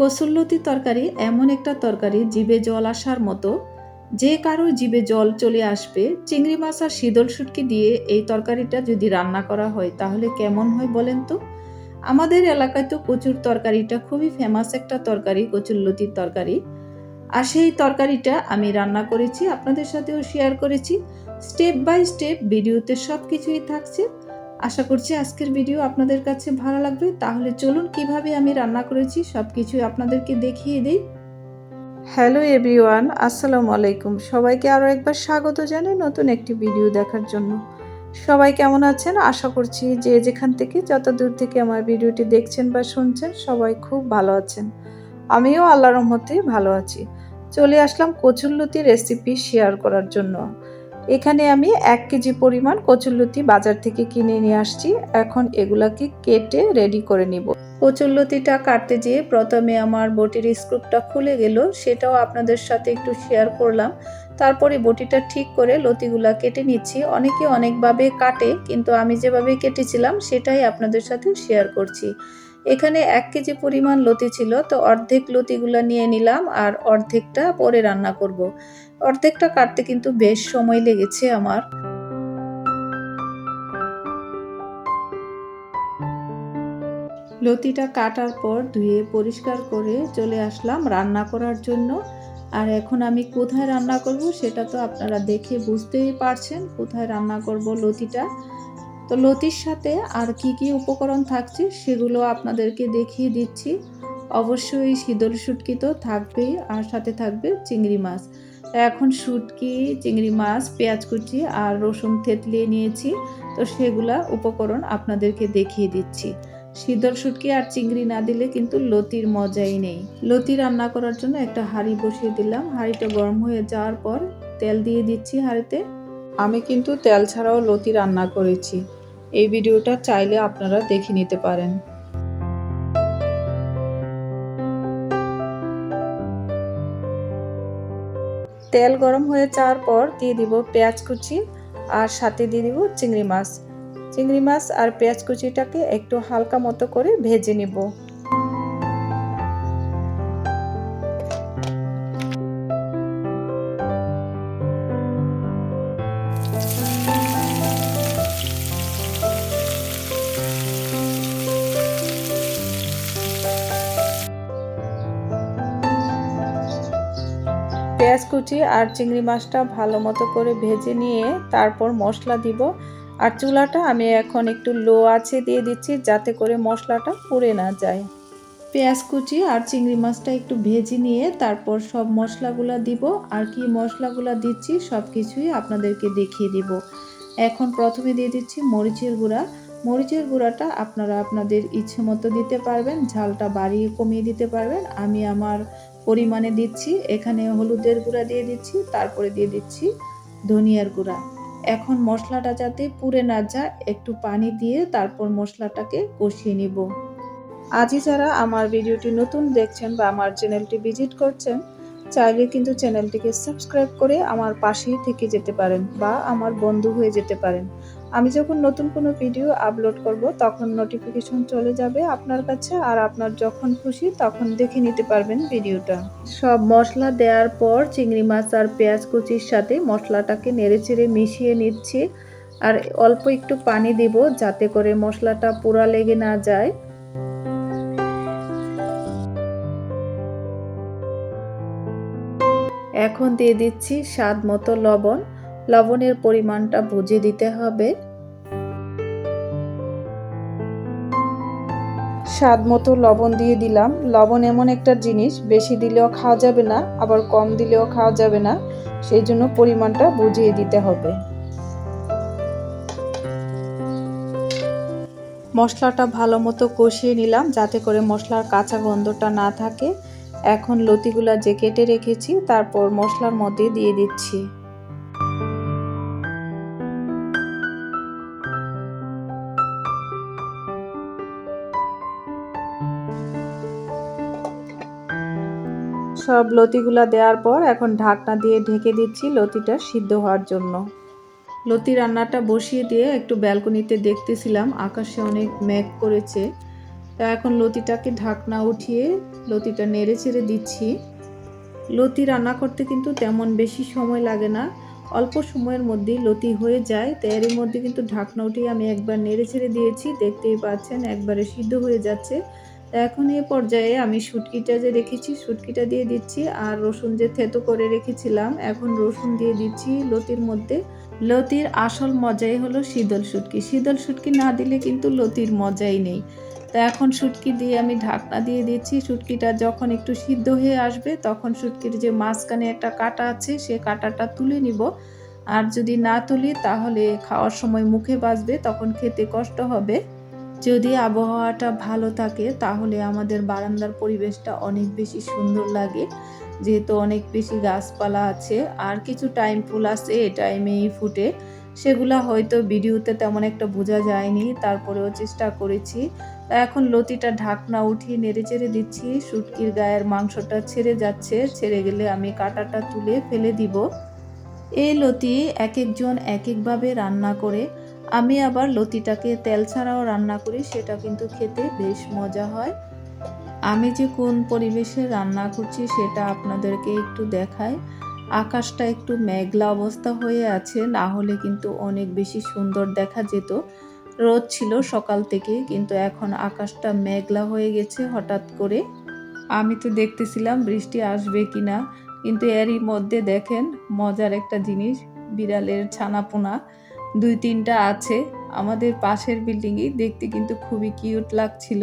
কসুল্লতি তরকারি এমন একটা তরকারি জিভে জল আসার মতো, যে কারও জিভে জল চলে আসবে, চিংড়ি মাছ আর শীতল শুটকি দিয়ে এই তরকারিটা যদি রান্না করা হয় তাহলে কেমন হয় বলেন তো? আমাদের এলাকায় তো কচুর তরকারিটা খুবই ফেমাস একটা তরকারি, কচুল্লতির তরকারি। আর সেই তরকারিটা আমি রান্না করেছি, আপনাদের সাথেও শেয়ার করেছি। স্টেপ বাই স্টেপ ভিডিওতে সব কিছুই থাকছে। আশা করছি আজকের ভিডিও আপনাদের কাছে ভালো লাগবে। তাহলে চলুন কীভাবে আমি রান্না করেছি সব কিছুই আপনাদেরকে দেখিয়ে দিই। হ্যালো এভরিওয়ান আসসালামু আলাইকুম। সবাইকে আরও একবার স্বাগত জানাই নতুন একটি ভিডিও দেখার জন্য। সবাই কেমন আছেন? আশা করছি যে যেখান থেকে যত দূর থেকে আমার ভিডিওটি দেখছেন বা শুনছেন, সবাই খুব ভালো আছেন। আমিও আল্লাহ রহমতে ভালো আছি। চলে আসলাম কচুরলতি রেসিপি শেয়ার করার জন্য। এখানে আমি এক কেজি পরিমাণ কচুরলতি বাজার থেকে কিনে নিয়ে আসছি। এখন এগুলাকে কেটে রেডি করে নিব। কচুরলতিটা কাটতে যেয়ে প্রথমে আমার বটির স্ক্রুপটা খুলে গেল। সেটাও আপনাদের সাথে একটু শেয়ার করলাম। তারপরে বটিটা ঠিক করে লতিগুলা কেটে নিচ্ছি। অনেকে অনেকভাবে কাটে, কিন্তু আমি যেভাবে কেটেছিলাম, সেটাই আপনাদের সাথে শেয়ার করছি। এখানে এক কেজি পরিমাণ লতি ছিল, তো অর্ধেক লতিগুলা নিয়ে নিলাম আর অর্ধেকটা পরে রান্না করব। অর্ধেকটা কাটতে কিন্তু বেশ সময় লেগেছে আমার। লতিটা কাটার পর ধুয়ে পরিষ্কার করে চলে আসলাম রান্না করার জন্য। আর এখন আমি কোথায় রান্না করব সেটা তো আপনারা দেখে বুঝতেই পারছেন কোথায় রান্না করব লতিটা। তো লতির সাথে আর কি কি উপকরণ থাকছে সেগুলো আপনাদেরকে দেখিয়ে দিচ্ছি। অবশ্যই শীতল শুটকি তো থাকবেই, আর সাথে থাকবে চিংড়ি মাছ। এখন শুটকি, চিংড়ি মাছ, পেঁয়াজ কুচি আর রসুন থেতলিয়ে নিয়েছি। তো সেগুলা উপকরণ আপনাদেরকে দেখিয়ে দিচ্ছি। শীতল শুটকি আর চিংড়ি না দিলে কিন্তু লতির মজাই নেই। লতি রান্না করার জন্য একটা হাঁড়ি বসিয়ে দিলাম। হাঁড়িটা গরম হয়ে যাওয়ার পর তেল দিয়ে দিচ্ছি হাঁড়িতে। আমি কিন্তু তেল ছাড়াও লতি রান্না করেছি। এই ভিডিওটা চাইলে আপনারা দেখে নিতে পারেন। তেল গরম হয়ে যাওয়ার পর দিয়ে দিব পেঁয়াজ কুচি আর সাথে দিয়ে দিব চিংড়ি মাছ। চিংড়ি মাছ আর পেঁয়াজ কুচিটাকে একটু হালকা মতো করে ভেজে নিব। পেঁয়াজ কুচি আর চিংড়ি মাছটা ভালো মতো করে ভেজে নিয়ে তারপর মশলা দিব। আর চুলাটা আমি এখন একটু লো আছে দিয়ে দিচ্ছি যাতে করে মশলাটা পুড়ে না যায়। পেঁয়াজ কুচি আর চিংড়ি মাছটা একটু ভেজে নিয়ে তারপর সব মশলাগুলো দিব। আর কি মশলাগুলো দিচ্ছি সব কিছুই আপনাদেরকে দেখিয়ে দিব। এখন প্রথমে দিয়ে দিচ্ছি মরিচের গুঁড়া। মরিচের গুঁড়াটা আপনারা আপনাদের ইচ্ছে মতো দিতে পারবেন, ঝালটা বাড়িয়ে কমিয়ে দিতে পারবেন। আমি আমার পরিমাণে দিচ্ছি, এখানে হলুদের গুঁড়া দিয়ে দিচ্ছি, তারপরে দিয়ে দিচ্ছি ধনিয়ার গুঁড়া। এখন মশলাটা যাতে পুড়ে না যায়, একটু পানি দিয়ে তারপর মশলাটাকে কষিয়ে নিব। আজই যারা আমার ভিডিওটি নতুন দেখছেন বা আমার চ্যানেলটি ভিজিট করছেন, চাইলে কিন্তু চ্যানেলটিকে সাবস্ক্রাইব করে আমার পাশেই থেকে যেতে পারেন বা আমার বন্ধু হয়ে যেতে পারেন। আমি যখন নতুন কোনো ভিডিও আপলোড করব, তখন নোটিফিকেশন চলে যাবে আপনার কাছে আর আপনার যখন খুশি তখন দেখে নিতে পারবেন ভিডিওটা। সব মশলা দেওয়ার পর চিংড়ি মাছ আর পেঁয়াজ কুচির সাথে মশলাটাকে নেড়েচেড়ে মিশিয়ে নিচ্ছি আর অল্প একটু পানি দিব যাতে করে মশলাটা পোড়া লেগে না যায়। এখন দিয়ে দিচ্ছি স্বাদ মতো লবণ। লবণের পরিমাণটা বুঝে দিতে হবে। স্বাদ মতো লবণ দিয়ে দিলাম। লবণ এমন একটা জিনিস, বেশি দিলেও খাওয়া যাবে না, আবার কম দিলেও খাওয়া যাবে না। সেই জন্য পরিমাণটা বুঝিয়ে দিতে হবে। মশলাটা ভালো মতো কষিয়ে নিলাম, যাতে করে মশলার কাঁচা গন্ধটা না থাকে। এখন লতিগুলা যে কেটে রেখেছি, তারপর মশলার মধ্যে দিয়ে দিচ্ছি। সব লতিগুলা দেওয়ার পর এখন ঢাকনা দিয়ে ঢেকে দিচ্ছি লতিটা সিদ্ধ হওয়ার জন্য। লতি রান্নাটা বসিয়ে দিয়ে একটু ব্যালকনিতে দেখতেছিলাম, আকাশে অনেক মেঘ করেছে। তা এখন লতিটাকে ঢাকনা উঠিয়ে লতিটা নেড়ে চেড়ে দিচ্ছি। লতি রান্না করতে কিন্তু তেমন বেশি সময় লাগে না। অল্প সময়ের মধ্যেই লতি হয়ে যায়, তো এরই মধ্যে কিন্তু ঢাকনা উঠিয়ে আমি একবার নেড়ে ছেড়ে দিয়েছি, দেখতেই পাচ্ছেন একবারে সিদ্ধ হয়ে যাচ্ছে। তো এখন এই পর্যায়ে আমি শুটকিটা যে রেখেছি, শুটকিটা দিয়ে দিচ্ছি আর রসুন যে থেতো করে রেখেছিলাম, এখন রসুন দিয়ে দিচ্ছি লতির মধ্যে। লতির আসল মজাই হলো শীতল শুটকি। শীতল শুটকি না দিলে কিন্তু লতির মজাই নেই। তো এখন শুটকি দিয়ে আমি ঢাকনা দিয়ে দিচ্ছি। শুটকিটা যখন একটু সিদ্ধ হয়ে আসবে, তখন শুটকির যে মাঝখানে একটা কাটা আছে, সে কাটাটা তুলে নিব। আর যদি না তুলি, তাহলে খাওয়ার সময় মুখে বাজবে তখন খেতে কষ্ট হবে। যদি আবহাওয়াটা ভালো থাকে, তাহলে আমাদের বারান্দার পরিবেশটা অনেক বেশি সুন্দর লাগে। যেহেতু অনেক বেশি গাছপালা আছে, আর কিছু টাইম ফুল আছে, এ টাইমেই ফুটে। সেগুলা হয়তো ভিডিওতে তেমন একটা বোঝা যায়নি, তারপরেও চেষ্টা করেছি। তা এখন লতিটা ঢাকনা উঠিয়ে নেড়ে চেড়ে দিচ্ছি, শুটকির গায়ের মাংসটা ছেড়ে যাচ্ছে, ছেড়ে গেলে আমি কাটাটা তুলে ফেলে দিব। এই লতি এক একজন এক একভাবে রান্না করে আমি আবার লতিটাকে তেল ছাড়াও রান্না করি, সেটা কিন্তু খেতে বেশ মজা হয়। আমি যে কোন পরিবেশে রান্না করছি সেটা আপনাদেরকে একটু দেখাই। আকাশটা একটু মেঘলা অবস্থা হয়ে আছে, না হলে কিন্তু অনেক বেশি সুন্দর দেখা যেত। রোদ ছিল সকাল থেকে কিন্তু এখন আকাশটা মেঘলা হয়ে গেছে হঠাৎ করে। আমি তো দেখতেছিলাম বৃষ্টি আসবে কি না কিন্তু এরই মধ্যে দেখেন, মজার একটা জিনিস, বিড়ালের ছানাপোনা। দুই তিনটা আছে। আমাদের পাশের বিল্ডিংয়ে দেখতে কিন্তু খুবই কিউট লাগছিল।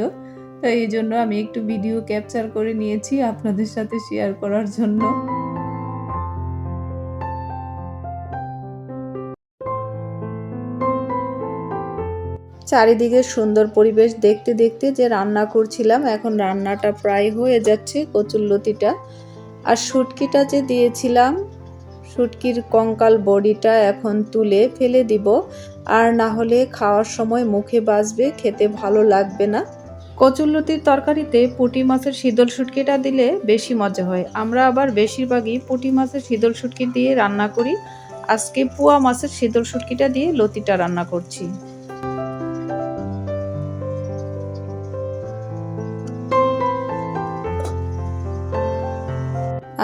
তো এই জন্য আমি একটু ভিডিও ক্যাপচার করে নিয়েছি আপনাদের সাথে শেয়ার করার জন্য। চারিদিকে সুন্দর পরিবেশ দেখতে দেখতে যে রান্না করছিলাম, এখন রান্নাটা প্রায় হয়ে যাচ্ছে কচুরলতিটা। আর শুটকিটা যে দিয়েছিলাম শুটকির কঙ্কাল বডিটা এখন তুলে ফেলে দিব। আর না হলে খাওয়ার সময় মুখে বাজবে, খেতে ভালো লাগবে না। কচুল্লতির তরকারিতে পুঁটি মাছের শীতল শুটকিটা দিলে বেশি মজা হয়। আমরা আবার বেশিরভাগই পুঁটি মাছের শীতল শুটকি দিয়ে রান্না করি। আজকে পুয়া মাছের শীতল শুটকিটা দিয়ে লতিটা রান্না করছি।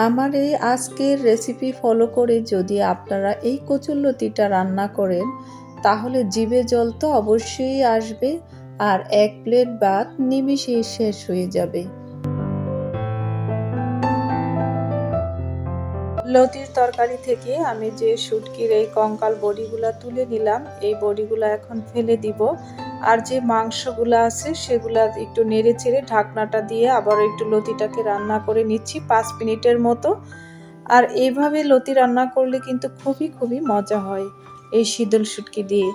আমার এই আজকের রেসিপি ফলো করে যদি আপনারা এই কচুরলতিটা রান্না করেন, তাহলে জিভে জল তো অবশ্যই আসবে আর এক প্লেট ভাত নিমিশেই শেষ হয়ে যাবে। লতির তরকারি থেকে আমি যে শুটকির এই কঙ্কাল বডিগুলো তুলে নিলাম, এই বডিগুলো এখন ফেলে দিব। আর যে মাংসগুলো আছে, সেগুলো একটু নেড়ে চেড়ে ঢাকনাটা দিয়ে আবার একটু লতিটাকে রান্না করে নিচ্ছি পাঁচ মিনিটের মতো। আর এইভাবে লতি রান্না করলে কিন্তু খুবই খুবই মজা হয় এই শীতল শুটকি দিয়ে।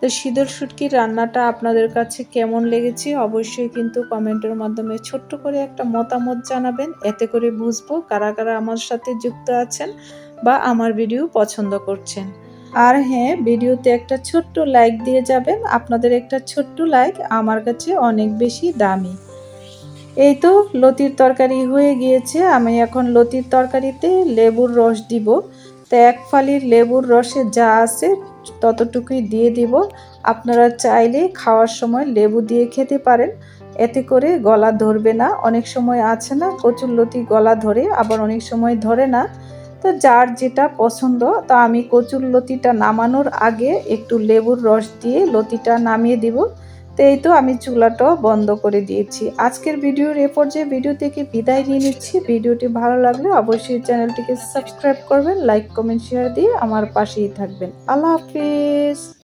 তো শীতল শুটকির রান্নাটা আপনাদের কাছে কেমন লেগেছে অবশ্যই কিন্তু কমেন্টের মাধ্যমে ছোট্ট করে একটা মতামত জানাবেন। এতে করে বুঝব কারা কারা আমার সাথে যুক্ত আছেন বা আমার ভিডিও পছন্দ করছেন। আর হ্যাঁ ভিডিওতে একটা ছোট্ট লাইক দিয়ে যাবেন। আপনাদের একটা ছোট্ট লাইক আমার কাছে অনেক বেশি দামি। এই তো লতির তরকারি হয়ে গিয়েছে। আমি এখন লতির তরকারিতে লেবুর রস দিব। তো এক ফালির লেবুর রসে যা আছে ততটুকুই দিয়ে দিব। আপনারা চাইলে খাওয়ার সময় লেবু দিয়ে খেতে পারেন। এতে করে গলা ধরবে না। অনেক সময় আছে না কচুরলতি গলা ধরে, আবার অনেক সময় ধরে না। তো যার যেটা পছন্দ, তা আমি কচুর লতিটা নামানোর আগে একটু লেবুর রস দিয়ে লতিটা নামিয়ে দিব। তো এই তো আমি চুলাটাও বন্ধ করে দিয়েছি। আজকের ভিডিওর এ পর্যায়ে ভিডিও থেকে বিদায় নিয়ে নিচ্ছি। ভিডিওটি ভালো লাগলে অবশ্যই চ্যানেলটিকে সাবস্ক্রাইব করবেন, লাইক, কমেন্ট, শেয়ার দিয়ে আমার পাশেই থাকবেন। আল্লাহ হাফিজ।